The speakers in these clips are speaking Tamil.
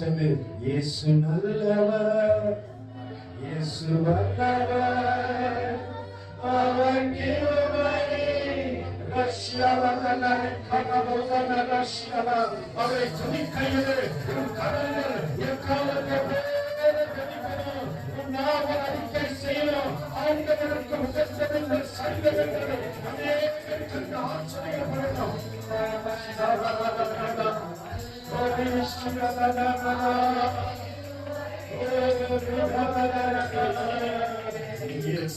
சொல்லு இயேசு நல்லவர். இயேசு வல்லவர். அவர் கிருபை ශියාවකන්නනේ කනබෝසන්නන ශියාව අවේ ජමි කයදේ කනනේ යකාලකේ කනිකනෝ නාවරි කෙසේනෝ ආන්දකරක මුසස්සෙන්න සංගතකරේ අනේ කන්දාචනය පරතෝ ශියාවකන්නන ඕනි ශියාවකන්නන ඕනි ශියාවකන්නන Yes,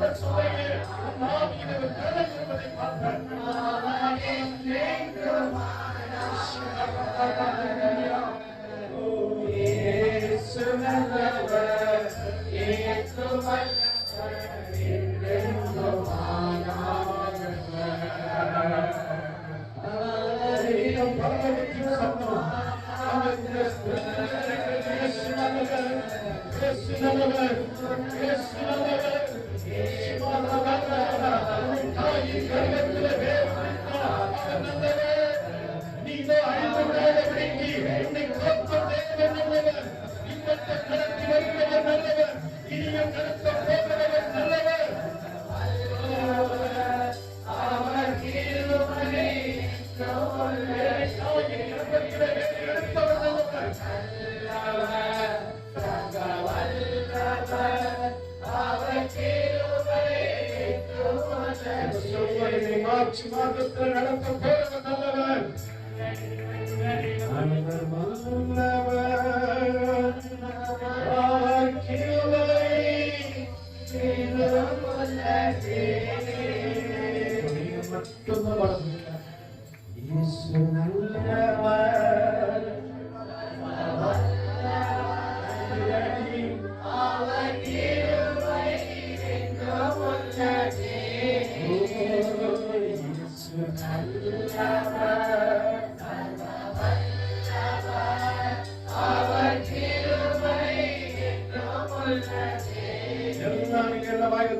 Let's go.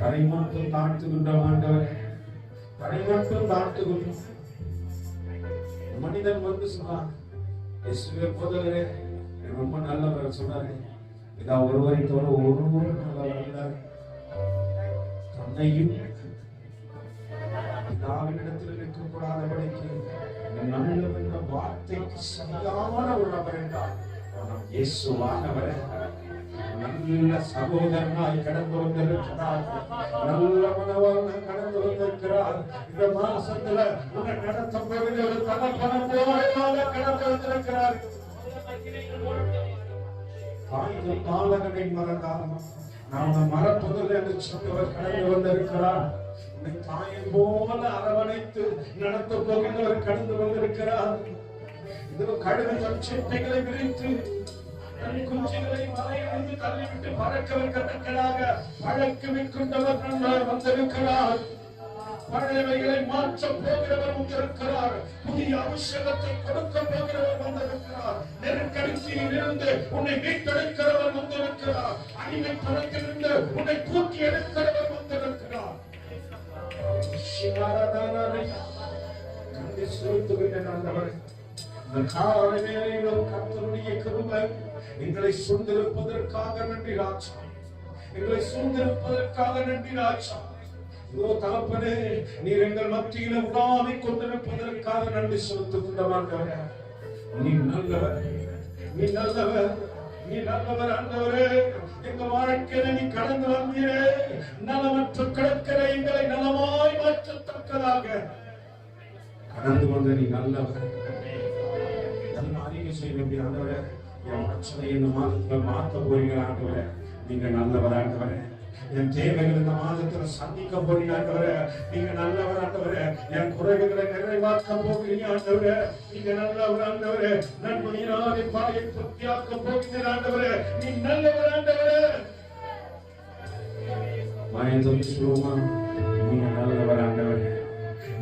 தரை மட்டும் தாழ்த்துகின்ற ஆண்டவரே தரை மட்டும் தாழ்த்துகின்ற மனிதன் வந்து சொன்னான் இயேசுவே போதவரே ரொம்ப நல்லவர் சொன்னாரு. இதான் ஒருவரை தவிர ஒருவரும் நல்லவர் தன்னையும் பிதாவினிடத்தில் இருக்கக்கூடாதபடிக்கு இந்த நல்லவர் என்ற வார்த்தைக்கு சரியான ஒரு நபர் என்றார் இயேசுவானவர் நல்ல சகோதரனாய் கடந்து வந்திருக்கிறார் நல்ல மனவான கடந்து வந்திருக்கிறார் இந்த மாசத்துல உன்னை நடத்த போகிற ஒரு தகப்பன போல கடந்து வந்திருக்கிறார். தாய்க்கு பாலகனை மறந்தாலும் நாம மறப்பதில்லை என்று சொன்னவர் கடந்து வந்திருக்கிறார். உன்னை போல அரவணைத்து நடத்த போகின்றவர் கடந்து வந்திருக்கிறார். இதோ கடுகு தன் சிட்டைகளை விரித்து தன் குஞ்சுகளை மலையிலிருந்து தள்ளிவிட்டு பறக்க வைக்கத்தக்கதாக பழக்க வைக்கின்றவர் வந்திருக்கிறார். பழையவைகளை மாற்றப் போகிறவர் வந்திருக்கிறார். புதிய அவசியத்தை கொடுக்க போகிறவர் வந்திருக்கிறார். நெருக்கடியில் இருந்து உன்னை மீட்டெடுக்கிறவர் வந்திருக்கிறார். அடிமை பணத்திலிருந்து உன்னை தூக்கி எடுக்கிறவர் சிவராதானரை கண்டு செலுத்துகின்ற நல்லவர் இந்த காலை கர்த்தருடைய கிருபை எங்களை சூழ்ந்திருப்பதற்காக நன்றி ராஜா எங்களை சூழ்ந்திருப்பதற்காக நன்றி ராஜா இதோ தகப்பனே நீர் எங்கள் மத்தியில உடாமை கொண்டிருப்பதற்காக நன்றி செலுத்துகின்றவர்களே நீ நல்லவர் நீ நல்லவர் நீ நல்லவர் ஆண்டவரே. எங்க வாழ்க்கையில நீ கடந்து வந்தீரே. நலமற்று கிடக்கிற எங்களை நலமாய் மாற்றத்தக்கதாக. கடந்து வந்த நீ நல்லவர். நல்ல அறிக்கை செய்ய வேண்டிய ஆண்டவரை என் பிரச்சனை இந்த மாத்த போறீங்க ஆண்டவரை? நீங்க நல்லவர் ஆண்டவரை என் தேவைகள் இந்த மாதத்துல சந்திக்க போறீங்க நீங்க நல்லவர் ஆண்டவர் என் குறைவுகளை நிறைவாக்க போகிறீங்க ஆண்டவர் நீங்க நல்லவர் ஆண்டவர் நன்மையினாலே பாயை திருப்தியாக்க போகிறீங்க ஆண்டவர் நீ நல்லவர் ஆண்டவர் மயந்தம் சொல்லுமா நீங்க நல்லவர் ஆண்டவரே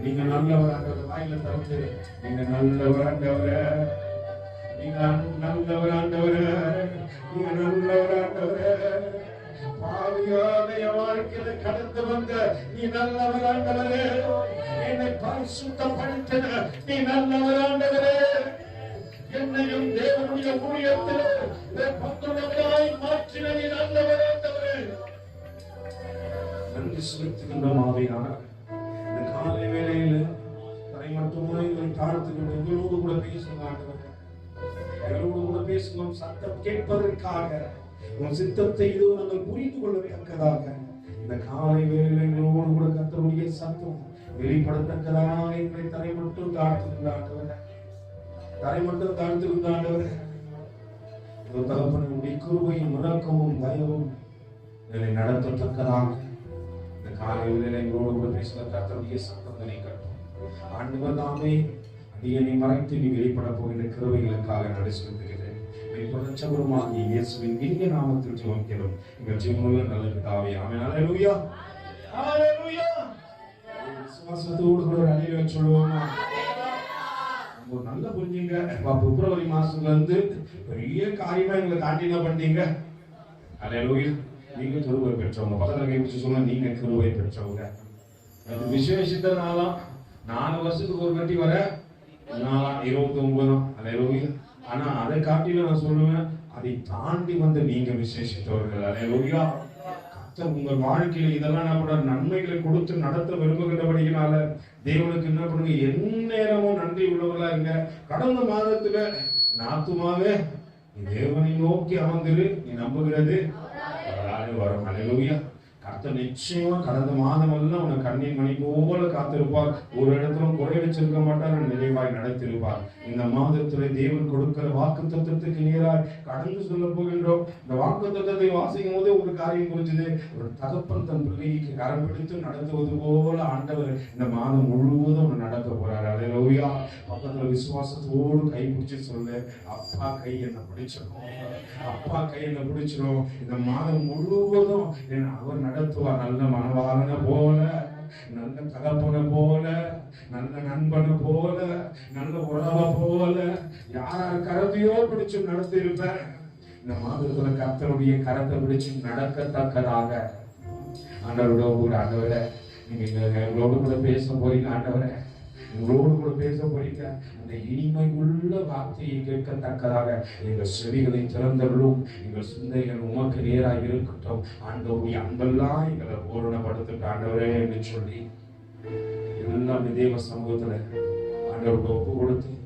நீங்க நல்லவர் ஆண்டவர் வாயில திறந்து. நீங்க நல்லவர் ஆண்டவரே நீங்க நல்லவர் ஆண்டவரே நீங்க நல்லவர் ஆண்டவரே பாவியான வாழ்க்கையில கடந்து வந்த நீ நல்லவராண்டவரே என்னை பரிசுத்தப்படுத்தின நீ நல்லவராண்டவரே என்னையும் தேவனுடைய ஊழியத்தில் மாற்றின நீ நல்லவராண்டவரே நன்றி செலுத்துகின்ற மாவியானார் இந்த காலை வேளையில் தரை மட்டுமே எங்களோடு கூட பேசுங்க எங்களோடு கூட பேசுங்க சத்தம் கேட்பதற்காக. உன் சித்தத்தை இதோ நாங்கள் புரிந்து கொள்ளத்தக்கதாக இந்த காலை வேலையில் எங்களோடு கூட கத்தருடைய சத்தம் வெளிப்படத்தக்கதாக எங்களை தரை மட்டும் தாழ்த்திருந்தாண்டவர் தரை மட்டும் தாழ்த்திருந்தாண்டவர் இதோ தகப்பனுடைய கிருபையும் இரக்கமும் தயவும் என்னை நடத்தத்தக்கதாக. இந்த காலை வேலையில் எங்களோடு கூட பேசுகிற கத்தருடைய சத்தம் கட்டும். ஆண்டவர் தாமே நீ மறைத்து நீ வெளிப்பட போகின்ற கிருவைகளுக்காக நடிச்சிருந்தீர்கள் பிரபஞ்சபுரமாகிய இயேசுவின் இனிய நாமத்தில் ஜெபிக்கிறோம். எங்கள் ஜெபமுள்ள நல்ல பிதாவே ஆமென். ஹalleluya. ஹalleluya. விசுவாசத்தோடு கூட ஒரு அழிவை சொல்லுவோமா ஒரு நல்ல புரிஞ்சுங்க. பிப்ரவரி மாசத்துல இருந்து பெரிய காரியமா எங்களை தாண்டி என்ன பண்ணீங்க ஹalleluya. நீங்க கிருபை பெற்றவங்க பக்கத்துல கை பிடிச்சு சொன்னா நீங்க கிருபை பெற்றவங்க. அது விசேஷித்த விசேஷித்தனாலாம் நாலு வருஷத்துக்கு ஒரு வாட்டி வர நாலாம் இருபத்தி ஒன்பதாம் ஹalleluya. ஆனா அதை காட்டிலும் நான் சொல்லுவேன் அதை தாண்டி வந்த நீங்க விசேஷித்தவர்கள் அலையா கத்த உங்கள் வாழ்க்கையில் இதெல்லாம் என்ன பண்ண நன்மைகளை கொடுத்து நடத்த விரும்புகிறபடியினால தேவனுக்கு என்ன பண்ணுங்க? எந்நேரமும் நன்றி உள்ளவர்களா இருங்க. கடந்த மாதத்துல நாத்துமாவே நீ தேவனை நோக்கி அமர்ந்துரு நீ நம்புகிறது. வரும். ஹalleluya கர்த்தர் நிச்சயமா கடந்த மாதம் எல்லாம் உனக்கு கண்ணீர் மணி போல காத்திருப்பார். ஒரு இடத்துல குறை வச்சிருக்க மாட்டார் நிறைவாய் நடத்திருப்பார் இந்த மாதத்துல தேவன் கொடுக்கிற வாக்கு தத்துவத்துக்கு நேராய் கடந்து சொல்ல போகின்றோம். இந்த வாக்கு தத்துவத்தை வாசிக்கும் போதே ஒரு காரியம் புரிஞ்சுது. ஒரு தகப்பன் தன் பிள்ளைக்கு கரம் பிடித்து நடத்துவது போல ஆண்டவர் இந்த மாதம் முழுவதும் உன்னை நடத்த போறாரு. அலையிலோயா பக்கத்துல விசுவாசத்தோடு கை பிடிச்சி சொல்லு. அப்பா கை என்ன பிடிச்சிடும் அப்பா கை என்ன பிடிச்சிடும் இந்த மாதம் முழுவதும் அவர் அவர் நடத்துவார் நல்ல மனவாளனை போல நல்ல தகப்பனை போல நல்ல நண்பனை போல நல்ல உறவை போல யார் கரத்தையோ பிடிச்சு நடத்தியிருப்ப இந்த மாதத்துல கத்தருடைய கரத்தை பிடிச்சு நடக்கத்தக்கதாக. ஆண்டவரோட கூட ஆண்டவரை நீங்க எங்க- எங்களோடு கூட பேச போறீங்க ஆண்டவரை. உங்களோடு கூட பேச போறீங்க அந்த இனிமை உள்ள வார்த்தையை கேட்கத்தக்கதாக எங்கள் செவிகளை திறந்தவர்களும் எங்கள் சிந்தைகள் உமக்கு நேராக இருக்கட்டும். ஆண்டவருடைய அன்பெல்லாம் எங்களை பூரணப்படுத்த ஆண்டவரே என்று சொல்லி எல்லாம் தேவ சமூகத்துல ஆண்டவருக்கு ஒப்பு கொடுத்து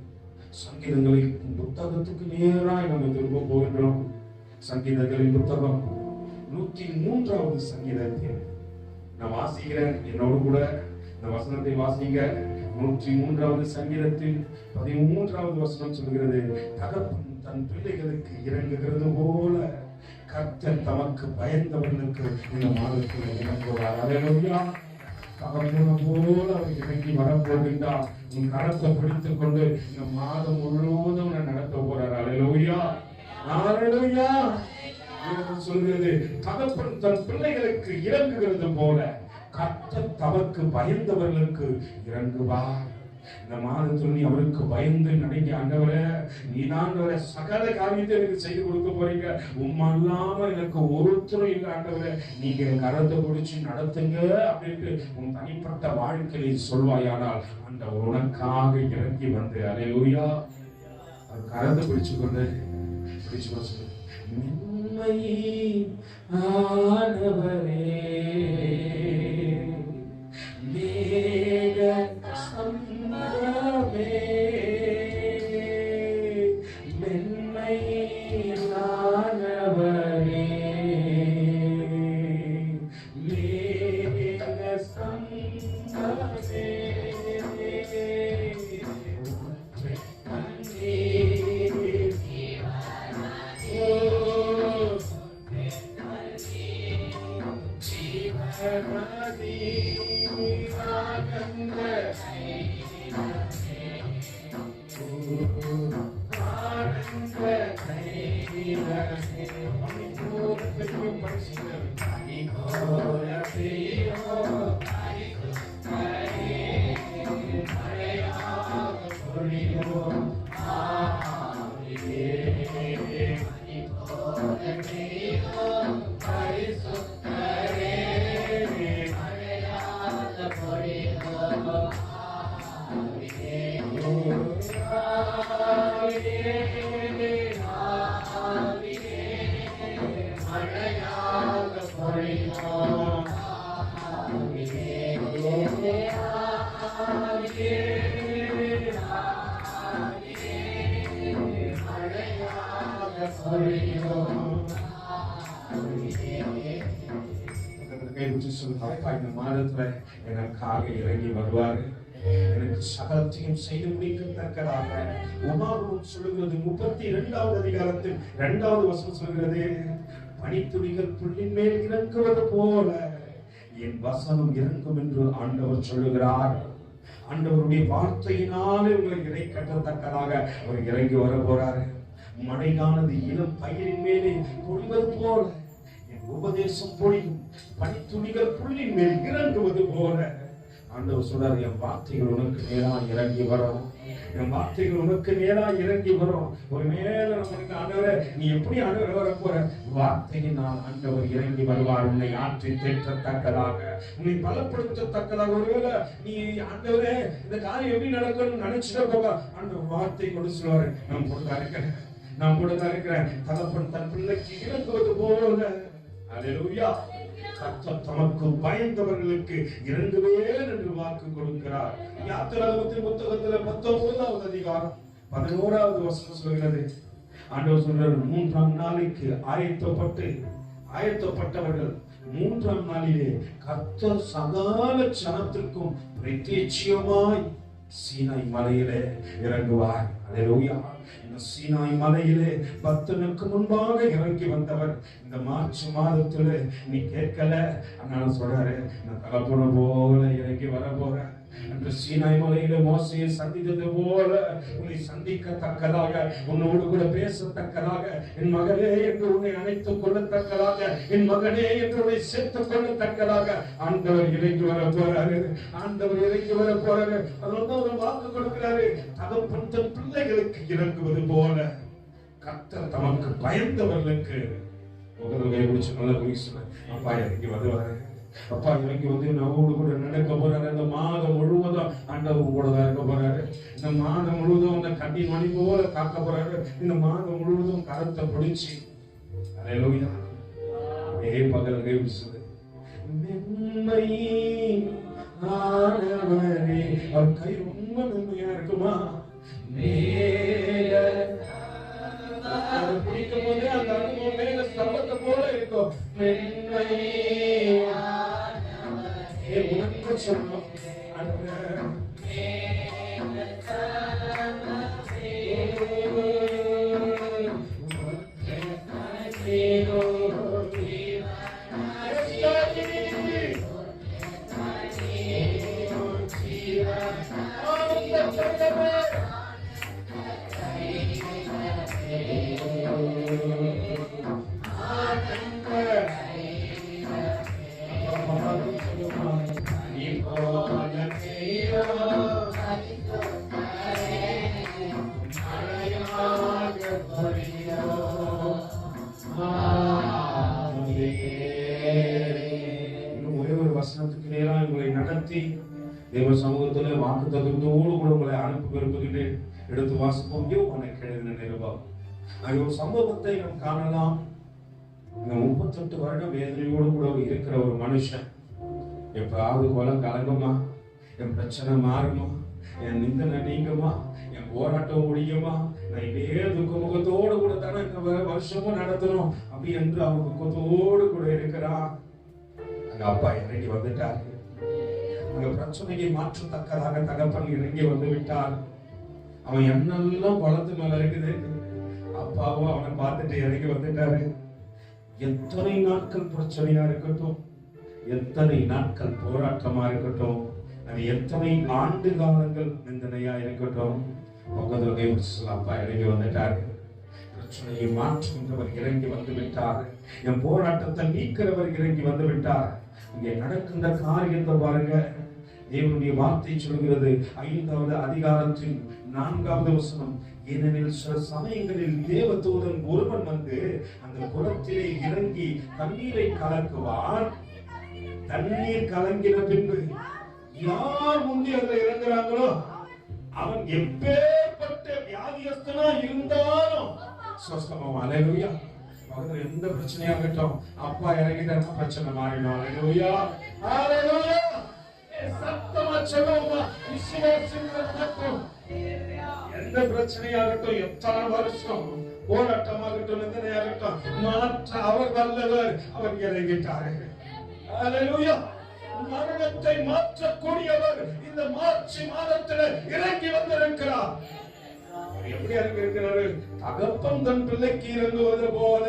சங்கீதங்களை புத்தகத்துக்கு நேராக நம்ம திரும்ப போகின்றோம். சங்கீதங்களின் புத்தகம் நூத்தி மூன்றாவது சங்கீதத்தில். நான் வாசிக்கிறேன். என்னோடு கூட இந்த வசனத்தை வாசிங்க. நூற்றி மூன்றாவது சங்கீதத்தில் பதிமூன்றாவது வசனம் சொல்கிறது தகப்பன் தன் பிள்ளைகளுக்கு இறங்குகிறது போல கர்த்தர் தமக்கு பயந்தவர்களுக்கு இந்த மாதத்தில் இறங்குவார். அலையா தகப்பன போல அவர் இறங்கி வரப்போகின்றார். உன் கரத்தை பிடித்துக் கொண்டு இந்த மாதம் முழுவதும் நடத்த போறார். அலையா அலையா சொல்கிறது தகப்பன் தன் பிள்ளைகளுக்கு இறங்குகிறது போல கர்த்தர் தமக்கு பயந்தவர்களுக்கு இறங்குவார். இந்த மாதத்தில் நீ அவருக்கு பயந்து நடிக்க ஆண்டவரே நீ தான் சகல காரியத்தை எனக்கு செய்து கொடுக்க போறீங்க. உம்மா இல்லாம எனக்கு ஒருத்தரும் இல்லை ஆண்டவர. நீங்க என் கரத்தை பிடிச்சு நடத்துங்க அப்படின்ட்டு உன் தனிப்பட்ட வாழ்க்கையை சொல்வாயானால் அந்த உனக்காக இறங்கி வந்து அலையூயா அது கரத்தை பிடிச்சு கொண்டு பிடிச்சு கொண்டு சொல்லு. கை விட்டு சொல்லுங்க அப்பா இந்த மாதத்துல எனக்காக இறங்கி வருவாரு. எனக்கு சகலத்தையும் செய்து முடிக்கத்தக்கதாக உமாவும் சொல்லுகிறது. முப்பத்தி இரண்டாவது அதிகாரத்தில் இரண்டாவது வசனம் சொல்கிறது பனித்துளிகள் புள்ளின் மேல் இறங்குவது போல என் வசனம் இறங்கும் என்று ஆண்டவர் சொல்லுகிறார். ஆண்டவருடைய வார்த்தையினாலே உங்கள் இறை கட்டத்தக்கதாக அவர் இறங்கி வர போறாரு. மழையானது இளம் பயிரின் மேலே பொழிவது போல உபதேசம் பொழியும். பனித்துளிகள் புள்ளின் மேல் இறங்குவது போல. ஆண்டவர் சொல்றாரு என் வார்த்தைகள் உனக்கு நேரா இறங்கி வரும். என் வார்த்தைகள் உனக்கு நேரா இறங்கி வரும். ஒரு மேல நம்மளுக்கு ஆண்டவரே நீ எப்படி ஆண்டவர் வர போற வார்த்தையினால் ஆண்டவர் இறங்கி வருவார். உன்னை ஆற்றி தேற்றத்தக்கதாக உன்னை பலப்படுத்தத்தக்கதாக. ஒருவேளை நீ ஆண்டவரே இந்த காரியம் எப்படி நடக்கணும்னு நினைச்சிட்ட போக. ஆண்டவர் வார்த்தை கொண்டு சொல்லுவாரு. நான் கூட தான் இருக்கிறேன். நான் கூட தான் இருக்கிறேன். தகப்பன் தன் பிள்ளைக்கு இறங்குவது போல. கர்த்தர் தமக்கு பயந்தவர்களுக்கு இறங்குவேன் என்று வாக்கு கொடுக்கிறார். யாத்திராகமத்தின் புத்தகத்துல பத்தொன்பதாவது அதிகாரம் பதினோராவது வருஷம் சொல்கிறது. ஆண்டவர் சொல்றார் மூன்றாம் நாளைக்கு ஆயத்தப்பட்டு ஆயத்தப்பட்டவர்கள் மூன்றாம் நாளிலே கர்த்தர் சகால சனத்திற்கும் பிரத்யட்சியமாய் சீனாய் மலையிலே இறங்குவார். சீனாய் மலையிலே பக்தனுக்கு முன்பாக இறங்கி வந்தவர் இந்த மார்ச் மாதத்துல நீ கேட்கல. அதனால சொல்றாரு நான் தகப்பன போல இறங்கி வர போறேன். அந்த சீனாய் மலையில மோசையை சந்தித்தது போல உன்னை சந்திக்கத்தக்கதாக உன்னோடு கூட பேசத்தக்கதாக என் மகளே என்று உன்னை அணைத்துக் கொள்ளத்தக்கதாக என் மகனே என்று உன்னை சேர்த்துக் கொள்ளத்தக்கதாக ஆண்டவர் இறங்கி வர போறாரு. ஆண்டவர் இறங்கி வர போறாரு. அதனால ஒரு வாக்கு கொடுக்கிறாரு. தகப்பன் தன் பிள்ளைகளுக்கு இறங்குவது போல கத்தர் தமக்கு பயந்தவர்களுக்கு முதல்ல கை பிடிச்சு நல்லா குறிச்சு அப்பா இறங்கி வருவாரு அப்பா இறங்கி வந்து நம்மோடு கூட நடக்க போறாரு. இந்த மாதம் முழுவதும் ஆண்டவர் கூட தான் இருக்க போறாரு. இந்த மாதம் முழுவதும் அந்த கண்ணி மணி போல காக்க போறாரு. இந்த மாதம் முழுவதும் கரத்தை பிடிச்சி அலையலூயா. பகல் கை மென்மை ஆனவரே அவர் கை ரொம்ப மென்மையா இருக்குமா? மேல. பிடிக்கும் போது அந்த அனுபவம் மேல சம்பத்தை போல இருக்கும். மென்மை உனக்கு சொல்லணும் இந்த வருடம் வேதனையோடு கூட இருக்கிற ஒரு மனுஷன். எப்பாவது குலம் கலங்குமா? என் பிரச்சனை மாறுமா? என் நிந்தனை நீங்குமா? என் போராட்டம் முடியுமா? நான் இதே துக்க முகத்தோடு கூட தானே இந்த வருஷமும் நடத்தணும். அப்படி என்று அவன் துக்கத்தோடு கூட இருக்கிறான். அங்க அப்பா இறங்கி வந்துட்டார். அங்க பிரச்சனையை மாற்றத்தக்கதாக தகப்பன் இறங்கி வந்து விட்டார். அவன் என்னெல்லாம் பழத்து மேல இருக்குது? அப்பாவும் அவனை பார்த்துட்டு இறங்கி வந்துட்டாரு. எத்தனை நாட்கள் பிரச்சனையா இருக்கட்டும் எத்தனை நாட்கள் போராட்டமா இருக்கட்டும் அது எத்தனை ஆண்டு காலங்கள் நிந்தனையா இருக்கட்டும் பக்கத்துல கை அப்பா இறங்கி வந்துட்டாரு. பிரச்சனையை மாற்றுகின்றவர் இறங்கி வந்து விட்டார். என் போராட்டத்தை நீக்கிறவர் இறங்கி வந்து விட்டார். இங்கே நடக்கின்ற காரியத்தை பாருங்க. தேவனுடைய வார்த்தை சொல்கிறது. ஐந்தாவது அதிகாரத்தின் நான்காவது வசனம். ஏனெனில் சில சமயங்களில் தேவதூதன் ஒருவன் வந்து அந்த குளத்திலே இறங்கி தண்ணீரை கலக்குவான். தண்ணீர் கலங்கின பின்பு யார் முந்தி அதுல இறங்குறாங்களோ? அவன் எப்பேற்பட்ட வியாதியஸ்தனா இருந்தாலும் சுஸ்தமம் அலையா பக்கத்துல எந்த பிரச்சனையா இருக்கட்டும். அப்பா இறங்கிட்டாருன்னா பிரச்சனை மாறிடும். அலையா அலையா எந்த பிரச்சனையாகட்டும் எத்தனை வருஷம் போராட்டமாகட்டும் நிந்தனையாகட்டும் மாற்ற அவர் வல்லவர் அவர் இறங்கிட்டாரு மரணத்தை மாற்றக்கூடியவர் இந்த மார்ச் மாதத்தில் இறங்கி வந்திருக்கிறார். எப்படி இறங்கி இருக்கிறாரு தகப்பன் தன் பிள்ளைக்கு இறங்குவது போல.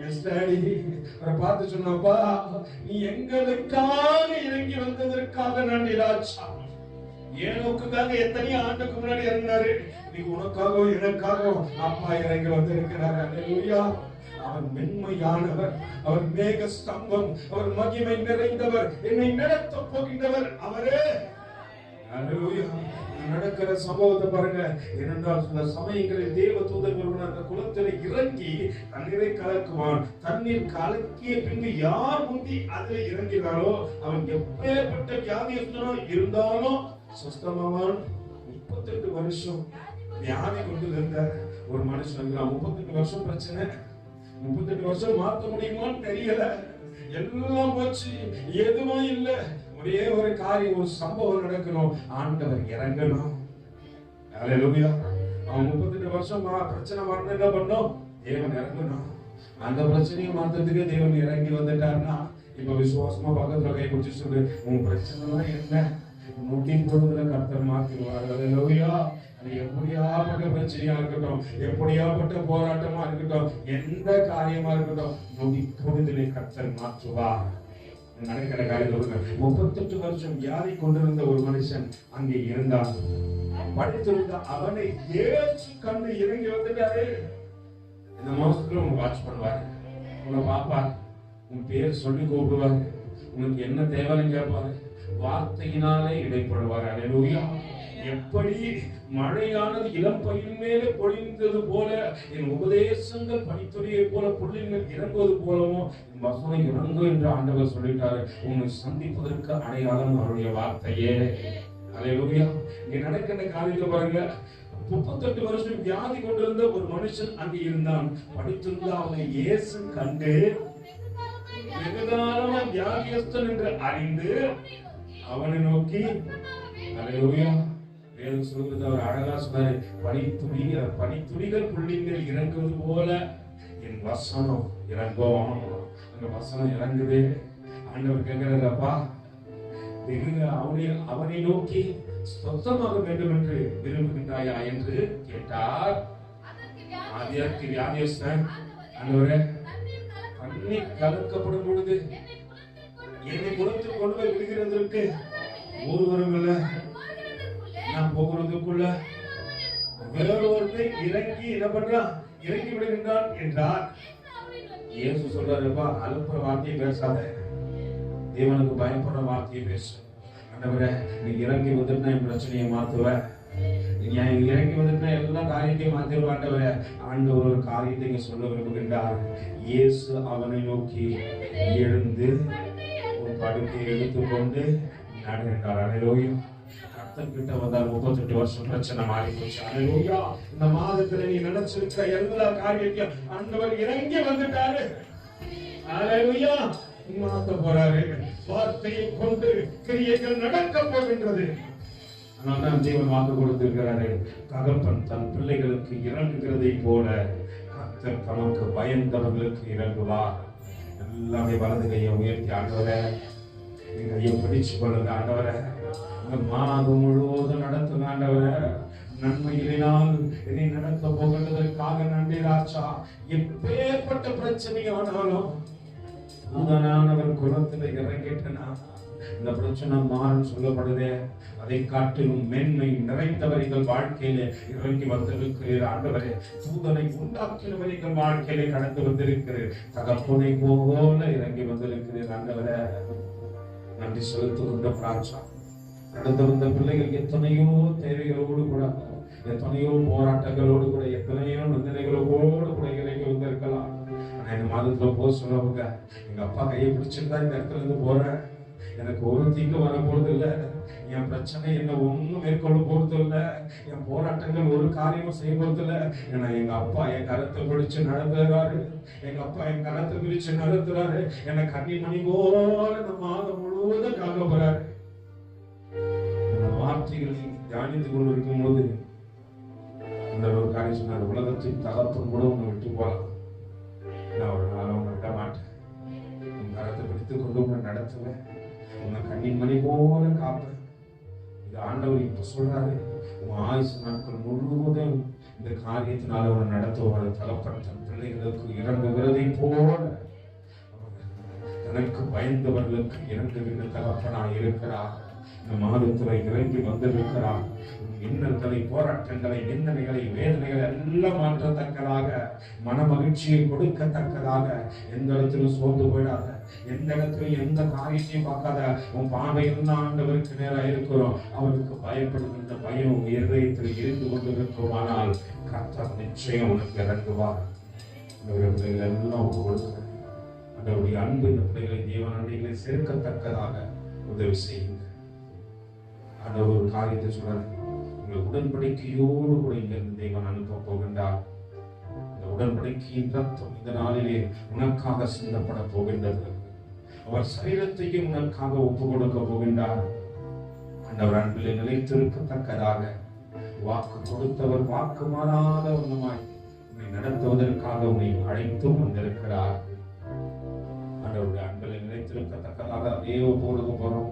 அவரை பார்த்து சொன்னப்பா நீ எங்களுக்காக இறங்கி வந்ததற்காக நன்றி ராஜா. ஏனோக்குக்காக எத்தனையோ ஆண்டுக்கு முன்னாடி இறங்கினாரு நீ உனக்காகவும் எனக்காகவும் அப்பா இறங்கி வந்திருக்கிறார். அல்லேலூயா அவர் மென்மையானவர். அவர் மேக ஸ்தம்பம். அவர் மகிமை நிறைந்தவர். என்னை நடத்த போகின்றவர். அவரே நடக்கிற சம்பவத்தை பாருங்க. ஏனென்றால் சில சமயங்களில் தேவ தூதர்கள் அந்த குளத்தில் இறங்கி தண்ணீரை கலக்குவான். தண்ணீர் கலக்கிய பின்பு யார் முந்தி அதில் இறங்கினாரோ அவன் எப்பேற்பட்ட வியாதியஸ்தனோ இருந்தாலும் சுஸ்தமாவான். முப்பத்தெட்டு வருஷம் வியாதி கொண்டு இருந்த ஒரு மனுஷன் முப்பத்தெட்டு வருஷம் பிரச்சனை. முப்பத்தெட்டு வருஷம் மாற்ற முடியுமான்னு தெரியல. எல்லாம் போச்சு. எதுவும் இல்லை. ஒரே ஒரு காரியம் ஒரு சம்பவம் நடக்கணும். ஆண்டவர் இறங்கணும். அவன் முப்பத்தெட்டு வருஷம் பிரச்சனை வரணும் என்ன பண்ணோம்? தேவன் இறங்கணும். அந்த பிரச்சனையை மாத்ததுக்கு தேவன் இறங்கி வந்துட்டாருன்னா இப்ப விசுவாசமா பக்கத்துல கை பிடிச்சி சொல்லு உன் பிரச்சனை என்ன? நூற்றி பொழுதுல கர்த்தர் மாத்திடுவார். அல்லேலூயா அது எப்படியாப்பட்ட பிரச்சனையா இருக்கட்டும் எப்படியாப்பட்ட போராட்டமா இருக்கட்டும் எந்த காரியமா இருக்கட்டும் நொடி பொழுதிலே கர்த்தர் மாற்றுவார். நடக்கிற காரியத்துல முப்பத்தெட்டு வருஷம் வியாதி கொண்டிருந்த ஒரு மனுஷன் அங்கே இருந்தான். படித்திருந்த அவனை ஏற்று கண்ணு இறங்கி வந்துட்டாரு. இந்த மாசத்துல உங்க வாட்ச் பண்ணுவார். உங்களை பார்ப்பார். உன் பேர் சொல்லி கூப்பிடுவாரு. உனக்கு என்ன தேவைன்னு கேட்பாரு. வார்த்தையினாலே இடைப்படுவார். அல்லேலூயா எப்படி மழையானது இளம் பயிர் மேலே பொழிந்தது போல என் உபதேசங்கள் பனித்துறையை போல புள்ளின் இறங்குவது போலவும் மகனை வசனம் இறங்கும் என்று ஆண்டவர் சொல்லிட்டாரு. உன்னை சந்திப்பதற்கு அடையாளம் அவருடைய வார்த்தையே. அல்லேலூயா நீ நடக்கின்ற காரியத்தை பாருங்க. முப்பத்தெட்டு வருஷம் வியாதி கொண்டிருந்த ஒரு மனுஷன் அங்கு இருந்தான். படித்திருந்த அவனை இயேசு கண்டு வெகுகாலமா வியாதியஸ்தன் என்று அறிந்து அவனை நோக்கி அல்லேலூயா வேதம் சொல்கிறது அவர் அழகா சொன்னாரு பனித்துளி பனித்துளிகள் புள்ளிங்கள் இறங்குவது போல என் வசனம் இறங்கும் அந்த வசனம் இறங்குது. ஆண்டவர் கேட்கிறாரு அப்பா வெகு அவனை அவனை நோக்கி சொத்தமாக வேண்டும் என்று விரும்புகின்றாயா? என்று கேட்டார். அதற்கு வியாதியஸ்தன். ஆண்டவரே தண்ணீர் கலக்கப்படும் பொழுது என்னை குளத்தில் கொண்டு போய் விடுகிறதற்கு ஒருவரும் இல்லை நான் போகிறதுக்குள்ள வேறொருவரை இறங்கி என்ன பண்றான் இறங்கி விடுகின்றான் என்றார். இயேசு சொல்றாருப்பா அலுப்புற வார்த்தையை பேசாத. தேவனுக்கு பயப்படுற வார்த்தையை பேசு. ஆண்டவரே நீ இறங்கி வந்துட்டு என் பிரச்சனையை மாத்துவ? நீ இறங்கி வந்துட்டு எல்லா காரியத்தையும் மாத்திருவ ஆண்டவரே ஆண்டவர் ஒரு காரியத்தை இங்க சொல்ல விரும்புகின்றார். இயேசு அவனை நோக்கி எழுந்து உன் படுக்கையை எடுத்துக்கொண்டு நடந்தார் அனைலோயும் கர்த்தர் கிட்ட வந்தார் முப்பத்தெட்டு வருஷம் பிரச்சனை மாறி போச்சு அனைலோயா இந்த மாதத்துல நீ நினைச்சிருக்கிற எல்லா காரியத்தையும் ஆண்டவர் இறங்கி வந்துட்டாரு. அலையா மாத்த போறாரு. வார்த்தையை கொண்டு கிரியைகள் நடக்க போகின்றது. அதனால்தான் தேவன் வாக்கு கொடுத்திருக்கிறாரு. தகப்பன் தன் பிள்ளைகளுக்கு இறங்குகிறதை போல கர்த்தர் தமக்கு பயந்தவர்களுக்கு இறங்குவார். எல்லாமே வலது கையை உயர்த்தி ஆண்டவரே என் கையை பிடிச்சு கொள்ளுங்க ஆண்டவரே. மாநாடு முழுவதும் நடத்தும் ஆண்டவர் நன்மையினால் இதை நடத்த போகிறதற்காக நன்றி ராஜா. எப்பேற்பட்ட பிரச்சனையானாலும் தூதனானவர் குலத்துல இறங்கிட்டனா? இந்த பிரச்சனை மாறும் சொல்லப்படுதே. அதை காட்டிலும் மென்மை நிறைந்தவர் எங்கள் வாழ்க்கையில இறங்கி வந்திருக்கிறீர் ஆண்டவரே. தூதனை உண்டாக்கினவர் எங்கள் வாழ்க்கையில கடந்து வந்திருக்கிறீர். தகப்பனை போல இறங்கி வந்திருக்கிறீர் ஆண்டவரே. நன்றி செலுத்துகின்ற பிராட்சா கடந்து வந்த பிள்ளைகள் எத்தனையோ தேவைகளோடு கூட எத்தனையோ போராட்டங்களோடு கூட எத்தனையோ நிந்தனைகளோடு கூட இறங்கி வந்திருக்கலாம். ஆனா இந்த மாதத்துல போக சொல்லுவாங்க எங்க அப்பா கையை பிடிச்சிருந்தா இந்த இடத்துல இருந்து போறேன். எனக்கு ஒரு தீங்கு வர போறது இல்ல என் பிரச்சனை என்ன ஒண்ணும் மேற்கொள்ள போறது இல்ல என் போராட்டங்கள் ஒரு காரியமும் செய்ய போறது இல்ல ஏன்னா எங்க அப்பா என் கருத்தை பிடிச்சு நடத்துறாரு. எங்க அப்பா என் கருத்தை பிடிச்சு நடத்துறாரு. என்னை மணி போல இந்த மாதம் முழுவதும் காக்க போறாரு. வார்த்தைகளை தியானித்து கொண்டு இருக்கும்போது இந்த ஒரு காரியம் சொன்னார் உலகத்தின் தகப்பன் கூட உங்களை விட்டு போகலாம் நான் ஒரு நாள் உங்களை விட மாட்டேன். உன் கரத்தை பிடித்துக் கொண்டு உங்களை நடத்துவேன். உன்னை கண்ணின் மணி போல காப்பேன். இது ஆண்டவர் இப்ப சொல்றாரு. உன் ஆயுசு நாட்கள் முழுவதும் இந்த காரியத்தினால உன்னை நடத்துவார். தகப்பன் தன் பிள்ளைகளுக்கு இறங்குகிறதை போல. தனக்கு பயந்தவர்களுக்கு இறங்குகிற தகப்பனாய் இருக்கிறார். இந்த மாதத்துல இறங்கி வந்திருக்கிறார். இன்னல்களை போராட்டங்களை நிந்தனைகளை வேதனைகளை எல்லாம் மாற்றத்தக்கதாக மன மகிழ்ச்சியை கொடுக்கத்தக்கதாக எந்த இடத்திலும் சோர்ந்து போயிடாத எந்த இடத்திலும் எந்த காரியத்தையும் பார்க்காத உன் பார்வை எல்லாம் ஆண்டவருக்கு நேராக இருக்கிறோம் அவருக்கு பயப்படுகின்ற பயம் உன் இருதயத்தில் இருந்து கொண்டிருக்குமானால் கர்த்தர் நிச்சயம் உனக்கு இறங்குவார். எல்லாம் கொடுக்கிறேன் அன்பு இந்த பிள்ளைகளை தேவன் அன்னைகளை சேர்க்கத்தக்கதாக உதவி செய்யும். ஆண்டவர் ஒரு காரியத்தை சொல்றாரு. உங்கள் உடன்படிக்கையோடு கூட இங்கிருந்து தேவன் அனுப்ப போகின்றார் இந்த உடன்படிக்கையின் ரத்தம் இந்த நாளிலே உனக்காக சிந்தப்பட போகின்றது. அவர் சரீரத்தையும் உனக்காக ஒப்பு கொடுக்க போகின்றார். ஆண்டவர் அன்பிலே நிலைத்திருக்கத்தக்கதாக வாக்கு கொடுத்தவர் வாக்கு மாறாத ஒன்றுமாய் உன்னை நடத்துவதற்காக உன்னை அழைத்தும் வந்திருக்கிறார். ஆண்டவருடைய அன்பில் நிலைத்திருக்கத்தக்கதாக அதே ஒப்பு கொடுக்க போறோம்.